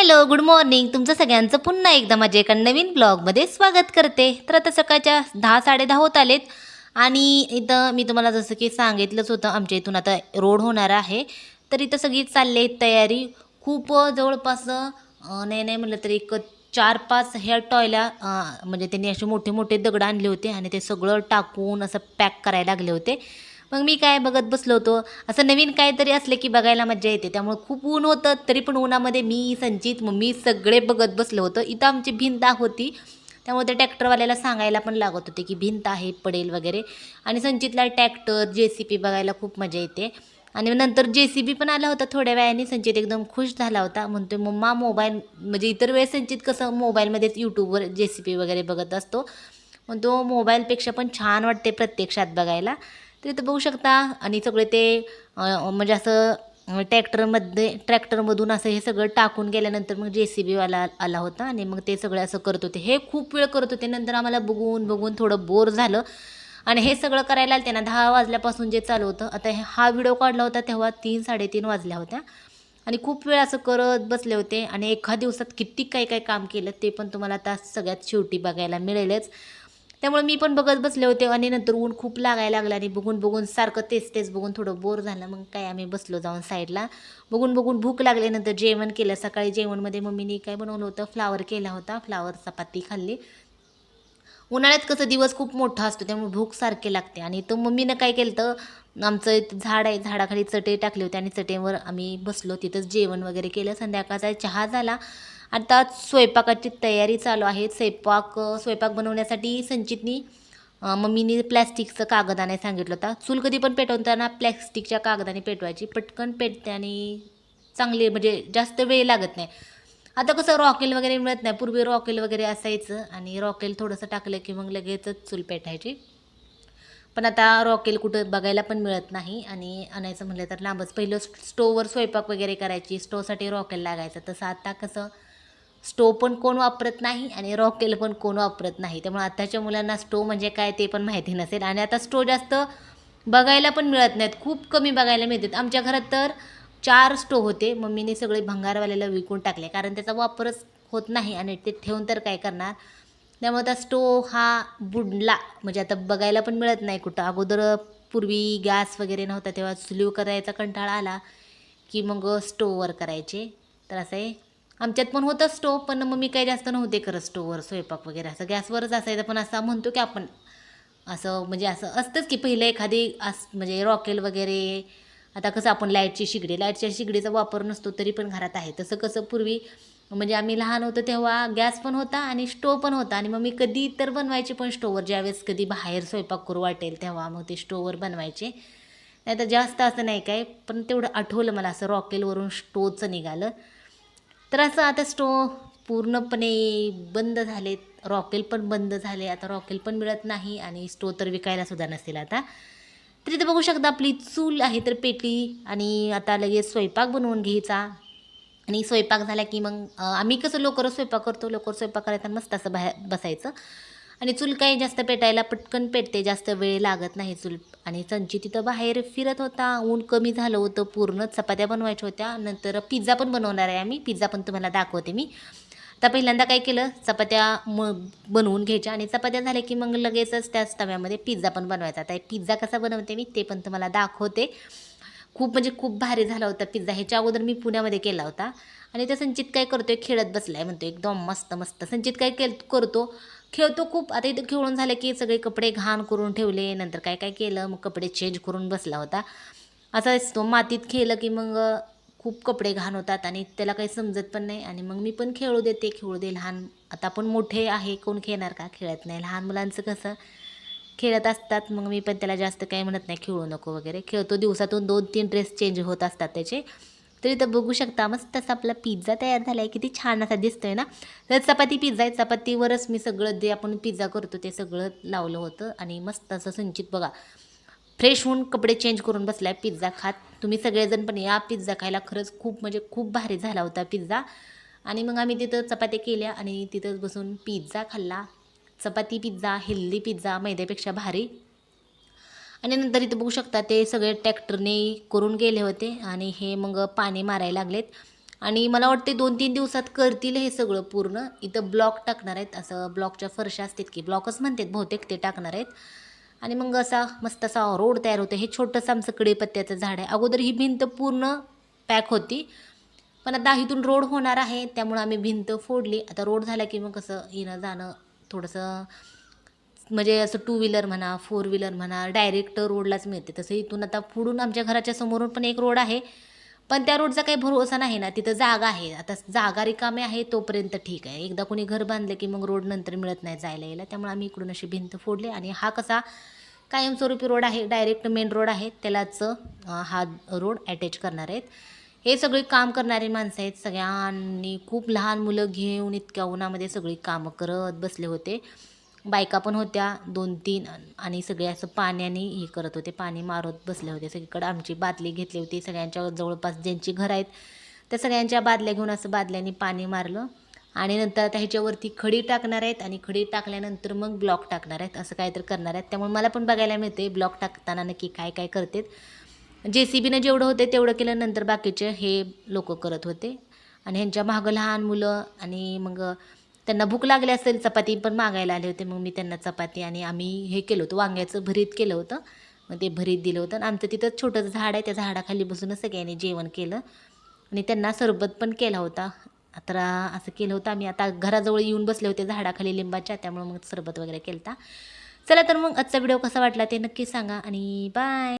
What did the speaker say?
Hello good morning. तुमचं सगळ्यांचं पुन्हा एकदा माझ्या एका नवीन ब्लॉगमध्ये स्वागत करते. तर आता सकाळच्या दहा साडे दहा होत आलेत. आणि इथं मी तुम्हाला जसं की सांगितलंच होतं आमच्या इथून आता रोड होणार आहे. तर इथं सगळी चालली आहे तयारी. खूप जवळपास नाही नाही म्हटलं तरी एक चार पाच ह्या टॉयला म्हणजे त्यांनी असे मोठे मोठे दगड आणले होते आणि ते सगळं टाकून असं पॅक करायला लागले होते. मग मी काय बघत बसलो होतो. असं नवीन काहीतरी असले की बघायला मजा येते. त्यामुळे खूप ऊन होतं तरी पण उन्हामध्ये मी संचित मम्मी सगळे बघत बसलो होतं. इथं आमची भिंत होती. त्यामुळे त्या ट्रॅक्टरवाल्याला सांगायला पण लागत होते की भिंत आहे पडेल वगैरे. आणि संचितला ट्रॅक्टर जे सी पी बघायला खूप मजा येते. आणि नंतर जे सी बी पण आला होता थोड्या वेळाने. संचित एकदम खुश झाला होता. म्हणतोय मम्मा मोबाईल म्हणजे इतर वेळेस संचित कसं मोबाईलमध्येच यूट्यूबवर जे सी पी वगैरे बघत असतो. म्हणतो तो मोबाईलपेक्षा पण छान वाटते प्रत्यक्षात बघायला. तर इथं बघू शकता आणि सगळे ते म्हणजे असं ट्रॅक्टरमध्ये ट्रॅक्टरमधून असं हे सगळं टाकून गेल्यानंतर मग जे सी बीवाला आला होता आणि मग ते सगळं असं करत होते. हे खूप वेळ करत होते नंतर आम्हाला बघून बघून थोडं बोर झालं. आणि हे सगळं करायला आलं ना दहा वाजल्यापासून जे चालू होतं आता हे- हा व्हिडिओ काढला होता तेव्हा तीन साडेतीन वाजल्या होत्या. आणि खूप वेळ असं करत बसले होते आणि एका दिवसात किती काय काय काम केलं ते पण तुम्हाला आता सगळ्यात शेवटी बघायला मिळेलच. त्यामुळे मी पण बघत बसले होते आणि नंतर ऊन खूप लागायला लागलं आणि बघून बघून सारखं तेच तेच बघून थोडं बोर झालं. मग काय आम्ही बसलो जाऊन साईडला. बघून बघून भूक लागल्यानंतर जेवण केलं. सकाळी जेवणमध्ये मम्मीने काय बनवलं होतं? फ्लावर केला होता. फ्लावर चपाती खाल्ली. उन्हाळ्यात कसं दिवस खूप मोठा असतो त्यामुळे भूक सारखे लागते. आणि तो मम्मीनं काय केलं तर आमचं एक झाड आहे. झाडाखाली चटे टाकले होते आणि चटेवर आम्ही बसलो. तिथंच जेवण वगैरे केलं. संध्याकाळचा चहा झाला. आता स्वयंपाकाची तयारी चालू आहे. स्वयंपाक स्वयंपाक बनवण्यासाठी संचितनी अं, मम्मीने प्लॅस्टिकचं कागद आणायला सांगितलं होता. चूल कधी पण पेटवताना प्लॅस्टिकच्या कागदाने पेटवायची. पटकन पेटते आणि चांगली म्हणजे जास्त वेळ लागत नाही. आता कसं रॉकेल वगैरे मिळत नाही. पूर्वी रॉकेल वगैरे असायचं आणि रॉकेल थोडंसं टाकलं की मग लगेचच चूल पेटायची. पण आता रॉकेल कुठं बघायला पण मिळत नाही आणि आणायचं म्हटलं तर लांबच. पहिलं स्टोववर स्वयंपाक वगैरे करायची. स्टोवसाठी रॉकेल लागायचं. तसं आता कसं स्टोव पण कोण वापरत नाही आणि रॉकेल पण कोण वापरत नाही. त्यामुळे आताच्या मुलांना स्टोव म्हणजे काय ते पण माहिती नसेल. आणि आता स्टोव जास्त बघायला पण मिळत नाहीत. खूप कमी बघायला मिळतात. आमच्या घरात तर चार स्टोव होते. मम्मीने सगळे भंगारवाल्याला विकून टाकले. कारण त्याचा वापरच होत नाही आणि ते ठेवून तर काय करणार? त्यामुळे आता स्टोव हा बुडला. म्हणजे आता बघायला पण मिळत नाही कुठं. अगोदर पूर्वी गॅस वगैरे नव्हता. तेव्हा चुलीव करायचा कंटाळा आला की मग स्टोववर करायचे. तर असं आहे. आमच्यात पण होतं स्टोव पण मग मी काही जास्त नव्हते करत स्टोववर स्वयंपाक वगैरे असं. गॅसवरच असायचं पण असं म्हणतो की आपण असं म्हणजे असं असतंच की पहिलं एखादी अस म्हणजे रॉकेल वगैरे. आता कसं आपण लाईटची शिगडी लाईटच्या शिगडीचा वापर नसतो तरी पण घरात आहे. तसं कसं पूर्वी म्हणजे आम्ही लहान होतो तेव्हा गॅस पण होता आणि स्टोव पण होता. आणि मग मी कधी तर बनवायचे पण स्टोववर ज्यावेळेस कधी बाहेर स्वयंपाक करू वाटेल तेव्हा मग ते स्टोववर बनवायचे. नाही तर जास्त असं नाही काय पण तेवढं आठवलं मला असं रॉकेलवरून स्टोवचं निघालं. तर असं आता स्टो पूर्णपणे बंद झालेत. रॉकेल पण बंद झाले. आता रॉकेल पण मिळत नाही आणि स्टोव तर विकायला सुद्धा नसेल आता. तर इथं बघू शकता आपली चूल आहे तर पेटली आणि आता लगेच स्वयंपाक बनवून घ्यायचा. आणि स्वयंपाक झाला की मग आम्ही कसं लवकरच स्वयंपाक करतो लवकर स्वयंपाक करायचा मस्त असं बाहेर बसायचं. आणि चूल काही जास्त पेटायला पटकन पेटते. जास्त वेळ लागत नाही चूल आणि संची तिथं बाहेर फिरत होता. ऊन कमी झालं होतं. पूर्ण चपात्या बनवायच्या होत्या. नंतर पिझ्झा पण बनवणार आहे आम्ही. पिझ्झा पण तुम्हाला दाखवते मी. तर पहिल्यांदा काय केलं? चपात्या म बनवून घ्यायच्या. आणि चपात्या झाल्या की मग लगेचच त्याच तव्यामध्ये पिझ्झा पण बनवायचा. आता पिझ्झा कसा बनवते मी ते पण तुम्हाला दाखवते. खूप म्हणजे खूप भारी झाला होता पिझ्झा ह्याच्या अगोदर मी पुण्यामध्ये केला होता. आणि त्या संचित काय करतोय? खेळत बसलाय म्हणतो एकदम मस्त मस्त. संचित काय केल करतो. खेळतो खूप आता इथं खेळून झालं की सगळे कपडे घाण करून ठेवले नंतर काय काय केलं मग कपडे चेंज करून बसला होता. असा असतो मातीत खेळलं की मग खूप कपडे घाण होतात आणि त्याला काही समजत पण नाही. आणि मग मी पण खेळू देते खेळू दे लहान. आता आपण मोठे आहे कोण खेळणार का? खेळत नाही. लहान मुलांचं कसं? खेळत असतात मग मी पण त्याला जास्त काही म्हणत नाही खेळू नको वगैरे. खेळतो दिवसातून दोन तीन ड्रेस चेंज होत असतात त्याचे. तर इथं बघू शकता मस्त असा आपला पिझ्झा तयार झाला आहे किती छान असा दिसतोय ना? तर चपाती पिझ्झा आहे. चपातीवरच मी सगळं जे आपण पिझ्झा करतो ते सगळं लावलं होतं. आणि मस्त असं संचित बघा. फ्रेश होऊन कपडे चेंज करून बसलाय पिझ्झा खात. तुम्ही सगळेजण पण या पिझ्झा खायला. खरंच खूप म्हणजे खूप भारी झाला होता पिझ्झा आणि मग आम्ही तिथं चपात्या केल्या आणि तिथंच बसून पिझ्झा खाल्ला. चपाती पिझ्झा हेल्दी पिझ्झा मैद्यापेक्षा भारी. आणि नंतर इथं बघू शकता ते सगळे ट्रॅक्टरने करून गेले होते आणि हे मग पाणी मारायला लागलेत. आणि मला वाटते दोन तीन दिवसात करतील हे सगळं पूर्ण. इथं ब्लॉक टाकणार आहेत. असं ब्लॉकच्या फरशा असतात की ब्लॉकच म्हणतात बहुतेक ते टाकणार आहेत. आणि मग असा मस्त असा रोड तयार होतं हे छोटंसं आमचं कढीपत्त्याचं झाड आहे. अगोदर ही भिंत पूर्ण पॅक होती. पण आता इथून रोड होणार आहे. त्यामुळं आम्ही भिंत फोडली. आता रोड झाला की मग कसं येणं जाणं थोडंसं म्हणजे असं टू व्हीलर म्हणा फोर व्हीलर म्हणा डायरेक्ट रोडलाच मिळते. तसं इथून आता पुढून आमच्या घराच्या समोरून पण एक रोड आहे. पण त्या रोडचा काही भरोसा नाही ना तिथं जागा आहे. आता जागा रिकामी आहे तोपर्यंत ठीक आहे. एकदा कोणी घर बांधलं की मग रोड नंतर मिळत नाही जायला यायला. त्यामुळे आम्ही इकडून अशी भिंत फोडली आणि हा कसा कायमस्वरूपी रोड आहे डायरेक्ट मेन रोड आहे. त्यालाच हा रोड अटॅच करणार आहेत. हे सगळी काम करणारी माणसं आहेत. सगळ्यांनी खूप लहान मुलं घेऊन इतक्या उन्हामध्ये सगळी कामं करत बसले होते. बायका पण होत्या दोन तीन आणि सगळे असं पाण्याने हे करत होते पाणी मारत बसले होते सगळीकडे आमची बादली घेतली होती सगळ्यांच्या जवळपास ज्यांची घरं आहेत त्या सगळ्यांच्या बादल्या घेऊन असं बादल्याने पाणी मारलं. आणि नंतर आता ह्याच्यावरती खडी टाकणार आहेत आणि खडी टाकल्यानंतर मग ब्लॉक टाकणार आहेत असं काहीतरी करणार आहेत. त्यामुळे मला पण बघायला मिळते ब्लॉक टाकताना नक्की काय काय करतात. जे सी बीनं जेवढं होते तेवढं केलं नंतर बाकीचे हे लोक करत होते. आणि ह्यांच्या मागं लहान मुलं आणि मग त्यांना भूक लागली असेल चपाती पण मागायला आले होते. मग मी त्यांना चपाती आणि आम्ही हे केलं होतं वांग्याचं भरीत केलं होतं. मग ते भरीत दिलं होतं. आणि आमचं तिथं छोटंसं झाड आहे त्या झाडाखाली बसूनच सगळ्यांनी जेवण केलं. आणि त्यांना सरबत पण केला होता. तर असं केलं होतं आम्ही. आता घराजवळ येऊन बसले होते झाडाखाली लिंबाच्या त्यामुळे मग सरबत वगैरे केलं चला तर मग आजचा व्हिडिओ कसा वाटला ते नक्की सांगा आणि बाय